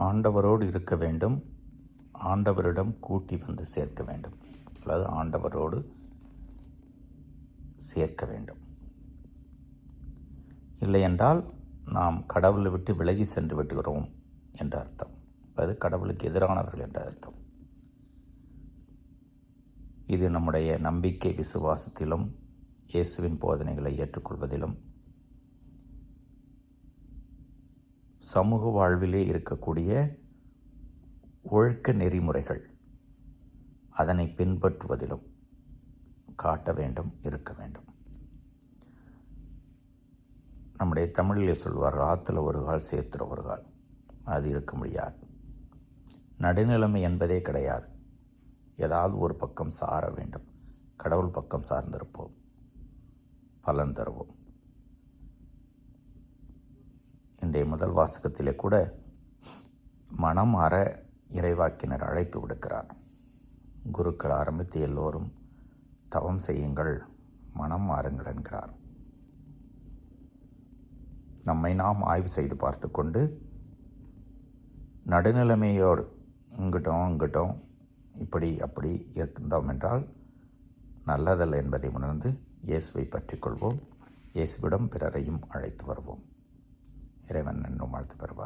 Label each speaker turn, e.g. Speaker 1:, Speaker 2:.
Speaker 1: ஆண்டவரோடு இருக்க வேண்டும். ஆண்டவரிடம் கூட்டி வந்து சேர்க்க வேண்டும். அல்லது ஆண்டவரோடு சேர்க்க வேண்டும். இல்லையென்றால் நாம் கடவுளை விட்டு விலகி சென்று விடுகிறோம் என்ற அர்த்தம். அது கடவுளுக்கு எதிரானவர்கள் என்ற அர்த்தம். இது நம்முடைய நம்பிக்கை விசுவாசத்திலும் இயேசுவின் போதனைகளை ஏற்றுக்கொள்வதிலும் சமூக வாழ்விலே இருக்கக்கூடிய ஒழுக்க நெறிமுறைகள் அதனை பின்பற்றுவதிலும் காட்ட வேண்டும் இருக்க வேண்டும். நம்முடைய தமிழிலே சொல்வார் ஆற்றுல ஒரு கால் சேத்துல ஒரு கால். அது இருக்க முடியாது. நடுநிலைமை என்பதே கிடையாது. ஏதாவது ஒரு பக்கம் சார வேண்டும். கடவுள் பக்கம் சார்ந்திருப்போம். பலன் தருவோம். இன்றைய முதல் வாசகத்திலே கூட மனம் அற இறைவாக்கினர் அழைப்பு விடுக்கிறார். குருக்கள் ஆரம்பித்து எல்லோரும் தவம் செய்யுங்கள் மனம் மாறுங்கள் என்கிறார். நம்மை நாம் ஆய்வு செய்து பார்த்து கொண்டு நடுநிலைமையோடு இங்கிட்டோம் இங்கிட்டோம் இப்படி அப்படி இருந்தோம் என்றால் நல்லதல்ல என்பதை உணர்ந்து இயேசுவை பற்றிக் கொள்வோம். இயேசுவிடம் பிறரையும் அழைத்து வருவோம். ಮಾಡ್ತಾ ಬರಬಹುದು